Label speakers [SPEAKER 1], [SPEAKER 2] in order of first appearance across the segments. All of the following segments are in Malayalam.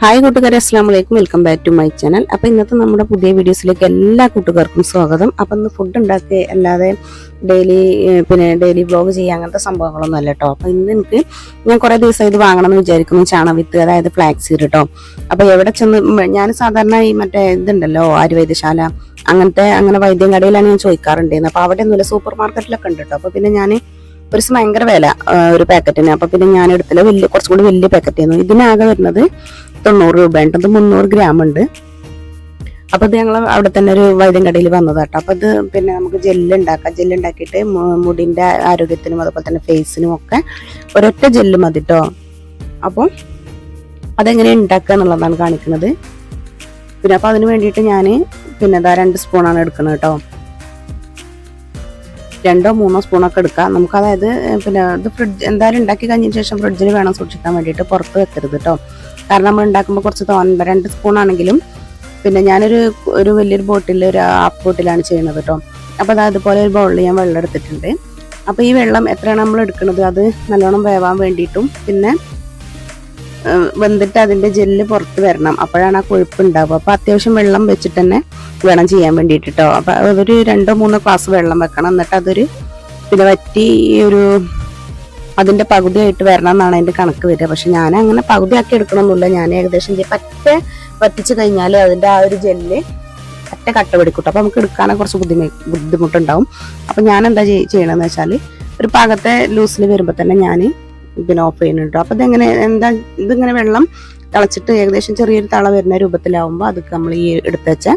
[SPEAKER 1] ഹായ് കൂട്ടുകാരെ അസ്സാം വലൈക്കും welcome back to my channel. അപ്പോൾ ഇന്നത്തെ നമ്മുടെ പുതിയ വീഡിയോസിലേക്ക് എല്ലാ കൂട്ടുകാർക്കും സ്വാഗതം. അപ്പം ഇന്ന് ഫുഡ് ഉണ്ടാക്കി അല്ലാതെ ഡെയിലി പിന്നെ ഡെയിലി വ്ലോഗ് ചെയ്യുക അങ്ങനത്തെ സംഭവങ്ങളൊന്നും അല്ല കേട്ടോ അപ്പോൾ ഇന്ന് എനിക്ക് ഞാൻ കുറേ ദിവസം ഇത് വാങ്ങണം എന്ന് വിചാരിക്കുന്നു. ചാണവിത്ത് അതായത് ഫ്ലാക്സ് സീഡ് കേട്ടോ അപ്പോൾ എവിടെ ചെന്ന് ഞാൻ സാധാരണ ഈ മറ്റേ ഇതുണ്ടല്ലോ ആയുർവേദശാല അങ്ങനത്തെ അങ്ങനെ വൈദ്യം കടയിലാണ് ഞാൻ ചോദിക്കാറുണ്ടായിരുന്നത്. അപ്പോൾ അവിടെ ഒന്നുമില്ല സൂപ്പർ മാർക്കറ്റിലൊക്കെ ഉണ്ട് കേട്ടോ അപ്പോൾ പിന്നെ ഞാൻ ഒരു ദിവസം ഭയങ്കര വില ഒരു പാക്കറ്റിന് അപ്പോൾ പിന്നെ ഞാൻ എടുത്തില്ല വലിയ കുറച്ചും കൂടി വലിയ പാക്കറ്റ് ആയിരുന്നു. ഇതിനാകെ വരുന്നത് തൊണ്ണൂറ് രൂപ ഉണ്ട്. ഇത് മുന്നൂറ് ഗ്രാം ഉണ്ട്. അപ്പോൾ ഇത് ഞങ്ങൾ അവിടെ തന്നെ ഒരു വൈദ്യം കടയിൽ വന്നതാട്ടോ അപ്പോൾ ഇത് പിന്നെ നമുക്ക് ജെല്ല് ഉണ്ടാക്കാം. ജെല്ല് ഉണ്ടാക്കിയിട്ട് മു- മുടിന്റെ ആരോഗ്യത്തിനും അതുപോലെ തന്നെ ഫേസിനും ഒക്കെ ഒരൊറ്റ ജെല്ല് മതി കേട്ടോ അപ്പോൾ അതെങ്ങനെ ഉണ്ടാക്കുക എന്നുള്ളതാണ് കാണിക്കുന്നത്. പിന്നെ അപ്പൊ അതിന് വേണ്ടിയിട്ട് ഞാൻ പിന്നെ ഇതാ രണ്ട് സ്പൂണാണ് എടുക്കുന്നത് കേട്ടോ രണ്ടോ മൂന്നോ സ്പൂണൊക്കെ എടുക്കാം. നമുക്ക് അതായത് പിന്നെ ഇത് ഫ്രിഡ്ജ് എന്തായാലും ഉണ്ടാക്കി കഴിഞ്ഞതിന് ശേഷം ഫ്രിഡ്ജിൽ വേണം സൂക്ഷിക്കാൻ വേണ്ടിയിട്ട് പുറത്ത് വെക്കരുത് കേട്ടോ കാരണം നമ്മൾ ഉണ്ടാക്കുമ്പോൾ കുറച്ച് തോന്നുമ്പോൾ രണ്ട് സ്പൂൺ ആണെങ്കിലും പിന്നെ ഞാനൊരു ഒരു വലിയൊരു ബോട്ടിൽ ഒരു ആപ്പ് ബോട്ടിലാണ് ചെയ്യുന്നത് കേട്ടോ അപ്പോൾ അത് അതുപോലെ ഒരു ബൗളിൽ ഞാൻ വെള്ളം എടുത്തിട്ടുണ്ട്. അപ്പോൾ ഈ വെള്ളം എത്രയാണ് നമ്മൾ എടുക്കുന്നത്? അത് നല്ലോണം വേവാൻ വേണ്ടിയിട്ടും പിന്നെ വെന്തിട്ട് അതിന്റെ ജെല്ല് പുറത്ത് വരണം. അപ്പോഴാണ് ആ കൊഴുപ്പ് ഉണ്ടാവുക. അപ്പോൾ അത്യാവശ്യം വെള്ളം വെച്ചിട്ട് തന്നെ വേണം ചെയ്യാൻ വേണ്ടിയിട്ട് കേട്ടോ അപ്പോൾ ഒരു രണ്ടോ മൂന്നോ ഗ്ലാസ് വെള്ളം വെക്കണം. എന്നിട്ട് അതൊരു പിന്നെ വറ്റി ഒരു അതിന്റെ പകുതിയായിട്ട് വരണം എന്നാണ് അതിന്റെ കണക്ക് വരിക. പക്ഷെ ഞാൻ അങ്ങനെ പകുതിയാക്കി എടുക്കണമെന്നില്ല ഞാൻ ഏകദേശം പറ്റ വറ്റിച്ച് കഴിഞ്ഞാൽ അതിന്റെ ആ ഒരു ജെല്ല് പറ്റ കട്ട പിടിക്കൂട്ടോ അപ്പൊ നമുക്ക് എടുക്കാനെ കുറച്ച് ബുദ്ധിമു ബുദ്ധിമുട്ടുണ്ടാവും. അപ്പൊ ഞാൻ എന്താ ചെയ്- ചെയ്യണമെന്ന് വെച്ചാൽ ഒരു പാകത്തെ ലൂസിൽ വരുമ്പോൾ തന്നെ ഞാൻ പിന്നെ ഓഫ് ചെയ്യുന്നുണ്ടോ അപ്പൊ ഇതെങ്ങനെ എന്താ ഇതിങ്ങനെ വെള്ളം തിളച്ചിട്ട് ഏകദേശം ചെറിയൊരു തള വരുന്ന രൂപത്തിലാവുമ്പോൾ അത് നമ്മൾ ഈ എടുത്ത് വെച്ച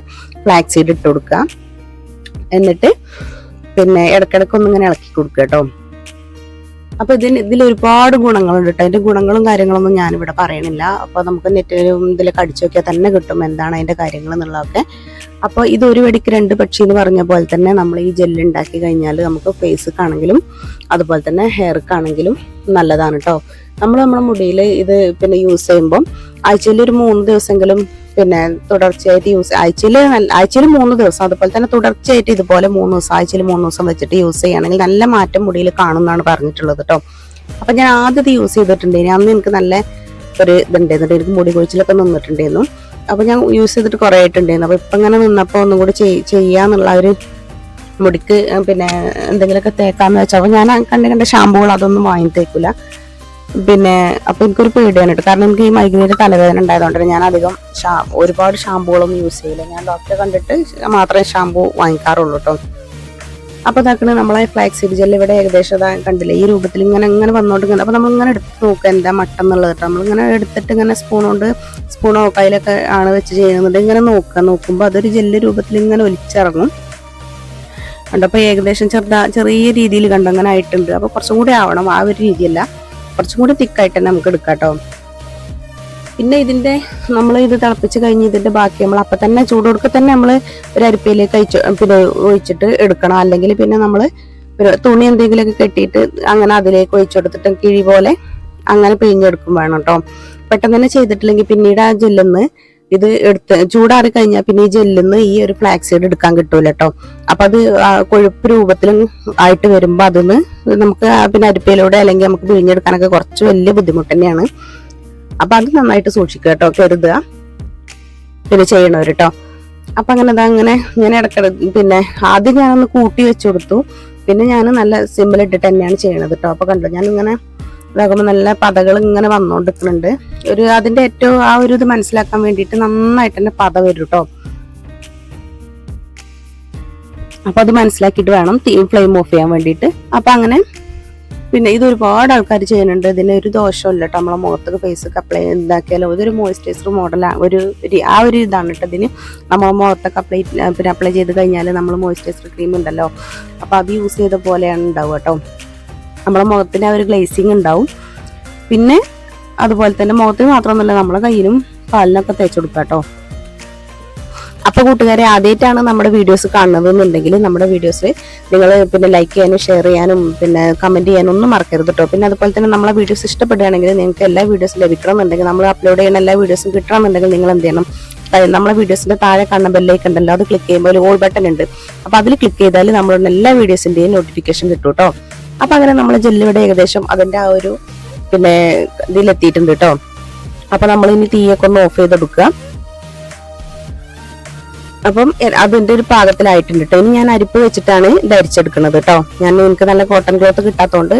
[SPEAKER 1] ഫ്ലാക്സ് ഇട്ട് കൊടുക്കുക. എന്നിട്ട് പിന്നെ ഇടയ്ക്കിടയ്ക്ക് ഒന്നിങ്ങനെ ഇളക്കി കൊടുക്കുക കേട്ടോ അപ്പൊ ഇതിന് ഇതിൽ ഒരുപാട് ഗുണങ്ങളുണ്ട് കേട്ടോ അതിന്റെ ഗുണങ്ങളും കാര്യങ്ങളൊന്നും ഞാനിവിടെ പറയണില്ല. അപ്പൊ നമുക്ക് നെറ്റിലും ഇതിലൊക്കെ അടിച്ചു നോക്കിയാൽ തന്നെ കിട്ടും എന്താണ് അതിന്റെ കാര്യങ്ങൾ എന്നുള്ളതൊക്കെ. അപ്പോൾ ഇത് ഒരു വെടിക്ക് രണ്ട് പക്ഷി എന്ന് പറഞ്ഞ പോലെ തന്നെ നമ്മൾ ഈ ജെല്ല് ഉണ്ടാക്കി കഴിഞ്ഞാൽ നമുക്ക് ഫേസ്ക്കാണെങ്കിലും അതുപോലെ തന്നെ ഹെയർക്കാണെങ്കിലും നല്ലതാണ് കേട്ടോ നമ്മൾ നമ്മുടെ മുടിയിൽ ഇത് പിന്നെ യൂസ് ചെയ്യുമ്പോൾ ആഴ്ചയിൽ ഒരു മൂന്ന് ദിവസമെങ്കിലും പിന്നെ തുടർച്ചയായിട്ട് യൂസ് ആഴ്ചയിൽ ആഴ്ചയിൽ മൂന്ന് ദിവസം അതുപോലെ തന്നെ തുടർച്ചയായിട്ട് ഇതുപോലെ മൂന്ന് ദിവസം ആഴ്ചയിൽ മൂന്ന് ദിവസം വെച്ചിട്ട് യൂസ് ചെയ്യുകയാണെങ്കിൽ നല്ല മാറ്റം മുടിയിൽ കാണുമെന്നാണ് പറഞ്ഞിട്ടുള്ളത് കേട്ടോ അപ്പൊ ഞാൻ ആദ്യം യൂസ് ചെയ്തിട്ടുണ്ടായിരുന്നു. അന്ന് എനിക്ക് നല്ല ഒരു ഇതുണ്ടായിരുന്നു എനിക്ക് മുടി കൊഴിച്ചിലൊക്കെ നിന്നിട്ടുണ്ടായിരുന്നു. അപ്പൊ ഞാൻ യൂസ് ചെയ്തിട്ട് കുറെ ആയിട്ടുണ്ടായിരുന്നു. അപ്പൊ ഇപ്പൊ ഇങ്ങനെ നിന്നപ്പോ ഒന്നും കൂടി ചെയ്യാന്നുള്ള ഒരു മുടിക്ക് പിന്നെ എന്തെങ്കിലുമൊക്കെ തേക്കാന്ന് വെച്ചാൽ അപ്പൊ ഞാൻ കണ്ടു കണ്ട ഷാമ്പുകൾ അതൊന്നും വാങ്ങി തേക്കില്ല പിന്നെ അപ്പൊ എനിക്കൊരു പേടിയാണ് കേട്ടോ കാരണം എനിക്ക് ഈ മൈഗ്രൈന്റെ തലവേദന ഉണ്ടായതുകൊണ്ട് ഞാൻ അധികം ഷാ ഒരുപാട് ഷാമ്പുകളൊന്നും യൂസ് ചെയ്യില്ല. ഞാൻ ഡോക്ടറെ കണ്ടിട്ട് മാത്രമേ ഷാമ്പു വാങ്ങിക്കാറുള്ളൂ കേട്ടോ അപ്പൊ ഇതാക്കണ നമ്മളെ ഫ്ലാക്സ് സീഡ് ജെൽ ഇവിടെ ഏകദേശം കണ്ടില്ല ഈ രൂപത്തിൽ ഇങ്ങനെ ഇങ്ങനെ വന്നോണ്ട് ഇങ്ങനെ അപ്പൊ നമ്മൾ ഇങ്ങനെ എടുത്ത് നോക്കുക എന്താ മട്ടം എന്നുള്ളത് കേട്ടോ നമ്മളിങ്ങനെ എടുത്തിട്ട് ഇങ്ങനെ സ്പൂൺ സ്പൂണോ കയ്യിലൊക്കെ ആണ് വെച്ച് ചെയ്യുന്നുണ്ട് ഇങ്ങനെ നോക്കുക. നോക്കുമ്പോൾ അതൊരു ജെല്ല് രൂപത്തിൽ ഇങ്ങനെ ഒലിച്ചിറങ്ങും. കണ്ടപ്പോൾ ഏകദേശം ചെറുതാ ചെറിയ രീതിയിൽ കണ്ടങ്ങനെ ആയിട്ടുണ്ട്. അപ്പോൾ കുറച്ചും കൂടി ആവണം. ആ ഒരു രീതിയല്ല. കുറച്ചും കൂടി തിക്കായിട്ട് തന്നെ നമുക്ക് എടുക്കാം കേട്ടോ പിന്നെ ഇതിന്റെ നമ്മൾ ഇത് തിളപ്പിച്ച് കഴിഞ്ഞ് ഇതിന്റെ ബാക്കി നമ്മൾ അപ്പൊ തന്നെ ചൂടോടുക്കെ തന്നെ നമ്മൾ ഒരു അരിപ്പയിലേക്ക് അയച്ച് പിന്നെ ഒഴിച്ചിട്ട് എടുക്കണം. അല്ലെങ്കിൽ പിന്നെ നമ്മൾ തുണി എന്തെങ്കിലുമൊക്കെ കെട്ടിയിട്ട് അങ്ങനെ അതിലേക്ക് ഒഴിച്ചു കൊടുത്തിട്ട് കിഴി പോലെ അങ്ങനെ പിഴിഞ്ഞെടുക്കും വേണം കേട്ടോ പെട്ടെന്ന് തന്നെ ചെയ്തിട്ടില്ലെങ്കിൽ പിന്നീട് ആ ജെല്ലിന്ന് ഇത് എടുത്ത് ചൂടാറി കഴിഞ്ഞാൽ പിന്നെ ഈ ജെല്ലിൽ നിന്ന് ഈ ഒരു ഫ്ലാക്സ് സീഡ് എടുക്കാൻ കിട്ടൂല കേട്ടോ അപ്പൊ അത് കൊഴുപ്പ് രൂപത്തിലും ആയിട്ട് വരുമ്പോൾ അതിന്ന് നമുക്ക് പിന്നെ അരിപ്പയിലൂടെ അല്ലെങ്കിൽ നമുക്ക് പിഴിഞ്ഞെടുക്കാനൊക്കെ കുറച്ച് വലിയ ബുദ്ധിമുട്ട് തന്നെയാണ്. അപ്പൊ അത് നന്നായിട്ട് സൂക്ഷിക്കുക കേട്ടോ കരുതുക. പിന്നെ ചെയ്യണവർ കേട്ടോ അപ്പൊ അങ്ങനെ അങ്ങനെ ഞാൻ ഇടക്കിട പിന്നെ ആദ്യം ഞാനൊന്ന് കൂട്ടി വെച്ചു കൊടുത്തു. പിന്നെ ഞാൻ നല്ല സിമ്പിൾ ഇട്ടിട്ട് തന്നെയാണ് ചെയ്യണത് കേട്ടോ അപ്പൊ കണ്ടോ ഞാൻ ഇങ്ങനെ ഇതാകുമ്പോൾ നല്ല പതകൾ ഇങ്ങനെ വന്നുകൊണ്ടിരിക്കുന്നുണ്ട് ഒരു അതിന്റെ ഏറ്റവും ആ ഒരു ഇത് മനസ്സിലാക്കാൻ വേണ്ടിയിട്ട് നന്നായിട്ട് തന്നെ പത വരും കേട്ടോ അപ്പൊ അത് മനസ്സിലാക്കിയിട്ട് വേണം തീ ഫ്ലെയിം ഓഫ് ചെയ്യാൻ വേണ്ടിയിട്ട്. അപ്പൊ അങ്ങനെ പിന്നെ ഇത് ഒരുപാട് ആൾക്കാർ ചെയ്യുന്നുണ്ട്. ഇതിന് ഒരു ദോഷമില്ല കേട്ടോ നമ്മളെ മുഖത്തൊക്കെ ഫേസ് അപ്ലൈ ഇതാക്കിയാലോ. ഇതൊരു മോയ്സ്ചറൈസർ മോഡൽ ഒരു ആ ഒരു ഇതാണ് കേട്ടോ ഇതിന്. നമ്മളെ മുഖത്തൊക്കെ അപ്ലൈ പിന്നെ അപ്ലൈ ചെയ്ത് കഴിഞ്ഞാൽ നമ്മൾ മോയ്സ്ചറൈസർ ക്രീം ഉണ്ടല്ലോ. അപ്പൊ അത് യൂസ് ചെയ്ത പോലെയാണ് ഉണ്ടാവുക കേട്ടോ നമ്മളെ മുഖത്തിന് ആ ഒരു ഗ്ലേസിങ് ഉണ്ടാവും. പിന്നെ അതുപോലെ തന്നെ മുഖത്തിന് മാത്രമൊന്നുമല്ല നമ്മളെ കയ്യിലും പാലിനൊക്കെ തേച്ച് കൊടുക്കാം കേട്ടോ. അപ്പൊ കൂട്ടുകാരെ ആദ്യമായിട്ടാണ് നമ്മുടെ വീഡിയോസ് കാണുന്നത് എന്നുണ്ടെങ്കിൽ നമ്മുടെ വീഡിയോസ് നിങ്ങൾ പിന്നെ ലൈക്ക് ചെയ്യാനും ഷെയർ ചെയ്യാനും പിന്നെ കമന്റ് ചെയ്യാനും ഒന്നും മറക്കരുത് കേട്ടോ. പിന്നെ അതുപോലെ തന്നെ നമ്മളെ വീഡിയോസ് ഇഷ്ടപ്പെടുകയാണെങ്കിൽ നിങ്ങൾക്ക് എല്ലാ വീഡിയോസും ലഭിക്കണമെന്നുണ്ടെങ്കിൽ നമ്മൾ അപ്ലോഡ് ചെയ്യുന്ന എല്ലാ വീഡിയോസും കിട്ടണമെന്നുണ്ടെങ്കിൽ നിങ്ങൾ എന്ത് ചെയ്യണം? നമ്മളെ വീഡിയോസിന്റെ താഴെ കാണുന്ന ബെല്ലേക്ക് ഉണ്ടല്ലോ അത് ക്ലിക്ക് ചെയ്യുമ്പോൾ ഒരു ഓൾ ബട്ടൺ ഉണ്ട്. അപ്പോൾ അതിൽ ക്ലിക്ക് ചെയ്താൽ നമ്മളുടെ എല്ലാ വീഡിയോസിന്റെയും നോട്ടിഫിക്കേഷൻ കിട്ടും കേട്ടോ. അപ്പൊ അങ്ങനെ നമ്മൾ ജെല്ലിവിടെ ഏകദേശം അതിന്റെ ആ ഒരു പിന്നെ ഇതിലെത്തിയിട്ടുണ്ട് കേട്ടോ അപ്പൊ നമ്മൾ ഇനി തീയൊക്കെ ഒന്ന് ഓഫ് ചെയ്തെടുക്കുക. അപ്പം അതിന്റെ ഒരു പാകത്തിലായിട്ടുണ്ട് കേട്ടോ ഇനി ഞാൻ അരിപ്പ് വെച്ചിട്ടാണ് ഇത് അരിച്ചെടുക്കുന്നത് കേട്ടോ ഞാൻ എനിക്ക് നല്ല കോട്ടൺ ക്ലോത്ത് കിട്ടാത്തതുകൊണ്ട്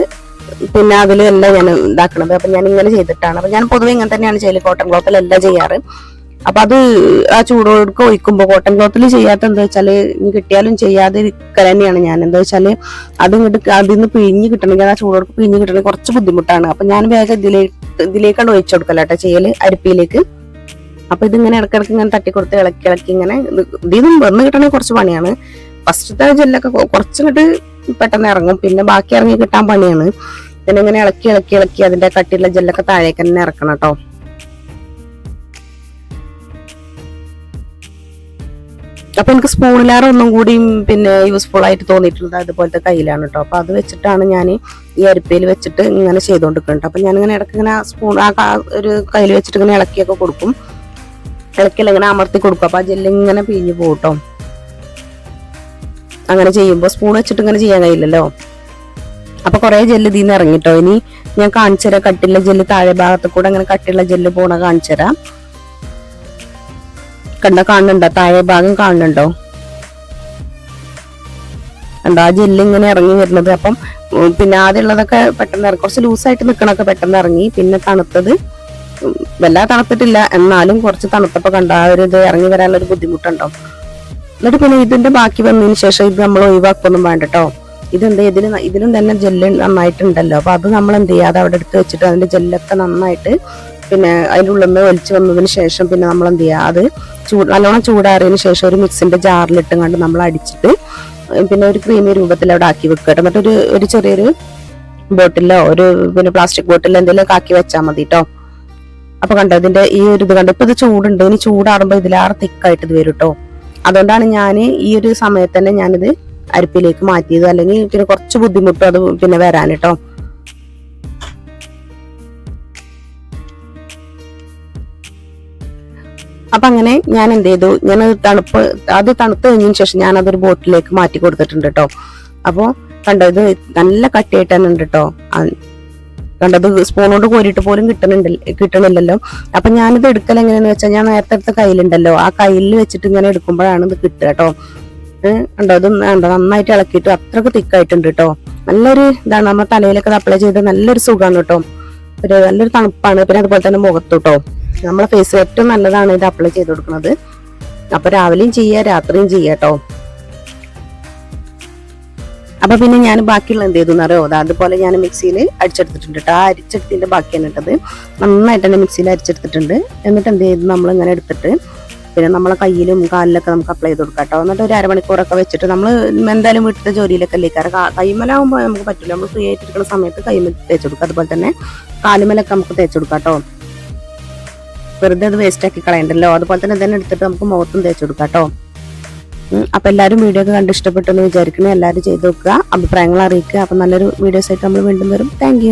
[SPEAKER 1] പിന്നെ അതിലല്ല ഞാൻ ഇതാക്കണത്. അപ്പൊ ഞാൻ ഇങ്ങനെ ചെയ്തിട്ടാണ്. അപ്പൊ ഞാൻ പൊതുവെ ഇങ്ങനെ തന്നെയാണ് ചെയ്യൽ. കോട്ടൺ ക്ലോത്തിലല്ല ചെയ്യാറ്. അപ്പൊ അത് ആ ചൂടോടുക്ക് ഒഴിക്കുമ്പോൾ കോട്ടൺ ക്ലോത്തിൽ ചെയ്യാത്ത എന്താ വെച്ചാൽ കിട്ടിയാലും ചെയ്യാതെ തന്നെയാണ് ഞാൻ. എന്താ വെച്ചാൽ അത് ഇങ്ങോട്ട് അതിൽ നിന്ന് പിഴിഞ്ഞ് കിട്ടണമെങ്കിൽ ആ ചൂടോടുക്ക് പിഴിഞ്ഞ് കിട്ടണമെങ്കിൽ കുറച്ച് ബുദ്ധിമുട്ടാണ്. അപ്പൊ ഞാൻ വേഗം ഇതിലേക്ക് ഇതിലേക്കാണ് ഒഴിച്ചു കൊടുക്കല കേട്ടോ ചെയ്യൽ അരിപ്പിയിലേക്ക്. അപ്പൊ ഇതിങ്ങനെ ഇടക്കിടക്ക് ഇങ്ങനെ തട്ടി കൊടുത്ത് ഇളക്കി ഇളക്കി ഇങ്ങനെ ഇത് ഇതിന്നും വന്ന് കിട്ടണമെങ്കിൽ കുറച്ച് പണിയാണ്. ഫസ്റ്റത്തെ ജെല്ലൊക്കെ കുറച്ചിട്ട് പെട്ടെന്ന് ഇറങ്ങും. പിന്നെ ബാക്കി ഇറങ്ങി കിട്ടാൻ പണിയാണ്. പിന്നെ ഇങ്ങനെ ഇളക്കി ഇളക്കി ഇളക്കി അതിന്റെ കട്ടിയുള്ള ജെല്ലൊക്കെ താഴേക്ക് തന്നെ ഇറക്കണം കേട്ടോ. അപ്പൊ എനിക്ക് സ്പൂണിലാറ് ഒന്നും കൂടി പിന്നെ യൂസ്ഫുൾ ആയിട്ട് തോന്നിയിട്ടുള്ളത് അതുപോലത്തെ കയ്യിലാണ് കേട്ടോ അപ്പൊ അത് വെച്ചിട്ടാണ് ഞാൻ ഈ അരിപ്പയിൽ വെച്ചിട്ട് ഇങ്ങനെ ചെയ്തുകൊണ്ടിരിക്കുന്നത് അപ്പൊ ഞാൻ ഇങ്ങനെ ഇടയ്ക്ക് ഇങ്ങനെ സ്പൂൺ ആ ഒരു കയ്യിൽ വെച്ചിട്ട് ഇങ്ങനെ ഇളക്കിയൊക്കെ കൊടുക്കും. ഇളക്കില്ല ഇങ്ങനെ അമർത്തി കൊടുക്കും. അപ്പൊ ആ ജെല്ല് ഇങ്ങനെ പിഴിഞ്ഞു പോകും കേട്ടോ അങ്ങനെ ചെയ്യുമ്പോൾ സ്പൂൺ വെച്ചിട്ട് ഇങ്ങനെ ചെയ്യാൻ കഴിയില്ലല്ലോ. അപ്പൊ കുറെ ജെല്ല് ഇതിൽ നിന്ന് ഇറങ്ങിട്ടോ ഇനി ഞാൻ കാണിച്ചു തരാം കട്ടിയുള്ള ജെല്ല് താഴെ ഭാഗത്ത് കൂടെ അങ്ങനെ കട്ടിയുള്ള ജെല്ല് പോണ കാണിച്ചു തരാം കണ്ട കാണുന്നുണ്ടോ? താഴെ ഭാഗം കാണുന്നുണ്ടോ? കണ്ടോ? ആ ജെല്ല് ഇങ്ങനെ ഇറങ്ങി വരുന്നത്. അപ്പം പിന്നെ ആദ്യമുള്ളതൊക്കെ പെട്ടെന്ന് ഇറങ്ങി കുറച്ച് ലൂസായിട്ട് നിൽക്കണൊക്കെ പെട്ടെന്ന് ഇറങ്ങി. പിന്നെ തണുത്തത് വല്ലാതെ തണുത്തിട്ടില്ല. എന്നാലും കുറച്ച് തണുത്തപ്പോ കണ്ട ആ ഒരു ഇത് ഇറങ്ങി വരാനുള്ള ഒരു ബുദ്ധിമുട്ടുണ്ടോ? എന്നിട്ട് പിന്നെ ഇതിന്റെ ബാക്കി വന്നതിന് ശേഷം ഇത് നമ്മൾ ഒഴിവാക്കൊന്നും വേണ്ട കേട്ടോ ഇതെന്താ ഇതിന് ഇതിലും തന്നെ ജെല്ല് നന്നായിട്ടുണ്ടല്ലോ. അപ്പൊ അത് നമ്മൾ എന്ത് ചെയ്യാതെ അവിടെ എടുത്ത് വെച്ചിട്ട് അതിന്റെ ജെല്ലൊക്കെ നന്നായിട്ട് പിന്നെ അതിന്റെ ഉള്ളിൽ നിന്ന് വലിച്ചു വന്നതിന് ശേഷം പിന്നെ നമ്മൾ എന്ത് ചെയ്യാ? അത് ചൂട് നല്ലോണം ചൂടാറിയതിന് ശേഷം ഒരു മിക്സിന്റെ ജാറിലിട്ട് കണ്ട് നമ്മൾ അടിച്ചിട്ട് പിന്നെ ഒരു ക്രീമി രൂപത്തിൽ അവിടെ ആക്കി വെക്കുക കേട്ടോ. മറ്റൊരു ഒരു ചെറിയൊരു ബോട്ടിലോ ഒരു പിന്നെ പ്ലാസ്റ്റിക് ബോട്ടിലോ എന്തെങ്കിലും ആക്കി വെച്ചാൽ മതി കേട്ടോ അപ്പൊ കണ്ടോ ഇതിന്റെ ഈ ഒരു ഇത് കണ്ടോ ഇപ്പൊ ഇത് ചൂടുണ്ട്. ഇനി ചൂടാറുമ്പോ ഇതിലാറ് തിക്കായിട്ട് ഇത് വരും കേട്ടോ അതുകൊണ്ടാണ് ഞാൻ ഈ ഒരു സമയത്ത് തന്നെ ഞാനിത് അരിപ്പിലേക്ക് മാറ്റിയത്. അല്ലെങ്കിൽ പിന്നെ കുറച്ച് ബുദ്ധിമുട്ടും അത് പിന്നെ വരാൻ കേട്ടോ അപ്പൊ അങ്ങനെ ഞാൻ എന്ത് ചെയ്തു ഞാൻ തണുപ്പ് അത് തണുത്ത് കഴിഞ്ഞതിന് ശേഷം ഞാൻ അതൊരു ബോട്ടിലേക്ക് മാറ്റി കൊടുത്തിട്ടുണ്ട് കേട്ടോ അപ്പോ കണ്ടോ ഇത് നല്ല കട്ടിയായിട്ട് തന്നെ ഉണ്ട് കേട്ടോ കണ്ടത് സ്പൂണോട് കോരിയിട്ട് പോലും കിട്ടുന്നുണ്ട് കിട്ടണില്ലല്ലോ. അപ്പൊ ഞാനിത് എടുക്കൽ എങ്ങനെയാന്ന് വെച്ചാൽ ഞാൻ നേരത്തെ എടുത്ത കയ്യിലുണ്ടല്ലോ. ആ കയ്യിൽ വെച്ചിട്ട് ഇങ്ങനെ എടുക്കുമ്പോഴാണ് ഇത് കിട്ടുക കേട്ടോ കണ്ടോ ഇത് കണ്ടോ നന്നായിട്ട് ഇളക്കിയിട്ട് അത്രയ്ക്ക് തിക്കായിട്ടുണ്ട് കേട്ടോ നല്ലൊരു ഇതാണ് നമ്മൾ തലയിലൊക്കെ അപ്ലൈ ചെയ്ത് നല്ലൊരു സുഖമാണ് കേട്ടോ ഒരു നല്ലൊരു തണുപ്പാണ്. പിന്നെ അതുപോലെ തന്നെ മുഖത്തു കേട്ടോ നമ്മളെ ഫേസ് ഏറ്റവും നല്ലതാണ് ഇത് അപ്ലൈ ചെയ്ത് കൊടുക്കുന്നത്. അപ്പൊ രാവിലെയും ചെയ്യുക രാത്രിയും ചെയ്യുക കേട്ടോ അപ്പൊ പിന്നെ ഞാൻ ബാക്കിയുള്ള എന്ത് ചെയ്തു എന്നറിയോ? അതുപോലെ ഞാൻ മിക്സിയിൽ അടിച്ചെടുത്തിട്ടുണ്ട് കേട്ടോ ആ അരിച്ചെടുത്തിന്റെ ബാക്കിയാണ് ഇട്ടത് നന്നായിട്ട് തന്നെ മിക്സിയിൽ അരിച്ചെടുത്തിട്ടുണ്ട്. എന്നിട്ട് എന്ത് ചെയ്തു? നമ്മൾ ഇങ്ങനെ എടുത്തിട്ട് പിന്നെ നമ്മളെ കയ്യിലും കാലിലൊക്കെ നമുക്ക് അപ്ലൈ ചെയ്ത് കൊടുക്കാം കേട്ടോ എന്നിട്ട് ഒരു അരമണിക്കൂറൊക്കെ വെച്ചിട്ട് നമ്മൾ എന്തായാലും വീട്ടിലെ ജോലിയിലൊക്കെ അല്ലേ? കാരണം കൈമലാകുമ്പോൾ നമുക്ക് പറ്റില്ല. നമ്മൾ ഫ്രീ ആയിട്ടിരിക്കുന്ന സമയത്ത് കൈമൽ തേച്ച് കൊടുക്കുക അതുപോലെ തന്നെ കാലുമലൊക്കെ നമുക്ക് തേച്ച് കൊടുക്കാം കേട്ടോ വെറുതെ അത് വേസ്റ്റ് ആക്കി കളയണ്ടല്ലോ. അതുപോലെ തന്നെ ഇതന്നെ എടുത്തിട്ട് നമുക്ക് മുഖത്തും തേച്ച് കൊടുക്കാം കേട്ടോ. അപ്പൊ എല്ലാവരും വീഡിയോ ഒക്കെ കണ്ട് ഇഷ്ടപ്പെട്ടു എന്ന് വിചാരിക്കുന്നു. എല്ലാവരും ചെയ്ത് നോക്കുക. അഭിപ്രായങ്ങൾ അറിയിക്കുക. അപ്പൊ നല്ലൊരു വീഡിയോസ് ആയിട്ട് നമ്മൾ വീണ്ടും വരും. താങ്ക്